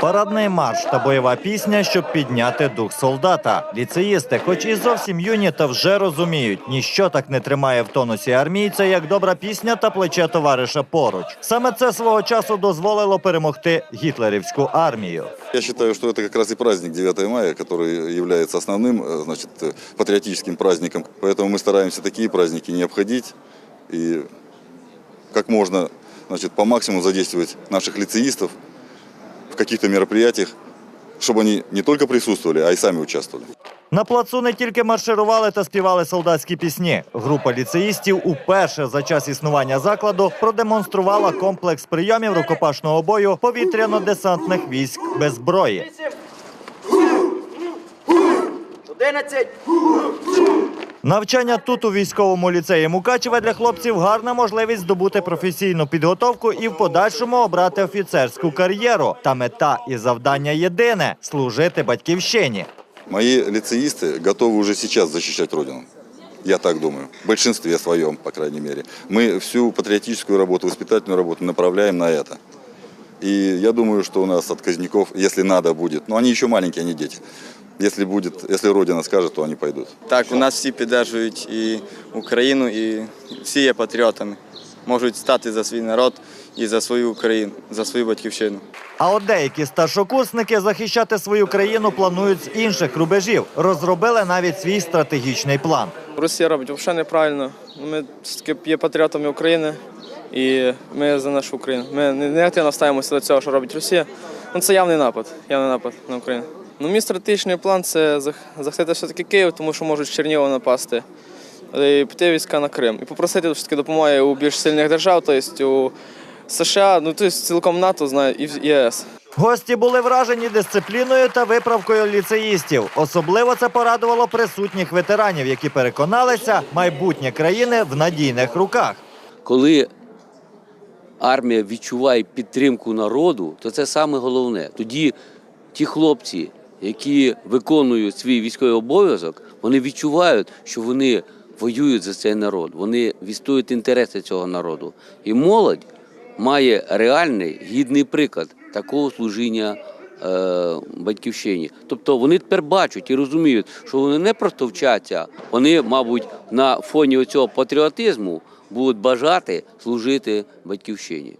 Парадний марш та бойова пісня, щоб підняти дух солдата. Ліцеїсти, хоч і зовсім юні, та вже розуміють, ніщо так не тримає в тонусі армійця, як добра пісня та плече товариша поруч. Саме це свого часу дозволило перемогти гітлерівську армію. Я считаю, что это как раз и праздник 9 мая, который является основным э, значит, э, патриотическим праздником. Поэтому мы стараемся такие праздники не обходить и как можно значит, по максимуму задействовать наших лицеистов в каких-то мероприятиях, чтобы они не только присутствовали, а и сами участвовали. На плацу не тільки марширували та співали солдатські пісні. Група ліцеїстів уперше за час існування закладу продемонструвала комплекс прийомів рукопашного бою повітряно-десантних військ без зброї. 11. Навчання тут у військовому ліцеї Мукачева для хлопців гарна можливість здобути професійну підготовку і в подальшому обрати офіцерську кар'єру. Та мета і завдання єдине служити батьківщині. Мои лицеисты готовы уже сейчас защищать Родину. Я так думаю. В большинстве своем, по крайней мере. Мы всю патриотическую работу, воспитательную работу направляем на это. И я думаю, что у нас отказников, если надо будет, но они еще маленькие, они дети. Если будет, если Родина скажет, то они пойдут. Так, у нас всі підтримують і Україну, і всі є патріотами. Можуть стати за свій народ і за свою Україну, за свою батьківщину. А от деякі старшокурсники захищати свою країну планують з інших рубежів. Розробили навіть свій стратегічний план. Росія робить взагалі неправильно. Ми все-таки є патріотами України і ми за нашу Україну. Ми негативно ставимося до цього, що робить Росія. Ну, це явний напад, явний напад на Україну. Ну, мій стратегічний план це зах- захистити все-таки Київ, тому що можуть Чернігова напасти. І піти війська на Крим. І попросити все-таки допомоги у більш сильних держав, тобто у США, ну тобто цілком НАТО знає і в ЄС. Гості були вражені дисципліною та виправкою ліцеїстів. Особливо це порадувало присутніх ветеранів, які переконалися, майбутнє країни в надійних руках. коли армія відчуває підтримку народу, то це саме головне. Тоді ті хлопці, які виконують свій військовий обов'язок, вони відчувають, що вони воюють за цей народ, вони відстоюють інтереси цього народу. І молодь має реальний гідний приклад такого служіння. е, Батьківщині, тобто вони тепер бачать і розуміють, що вони не просто вчаться, вони, мабуть, на фоні цього патріотизму будуть бажати служити батьківщині.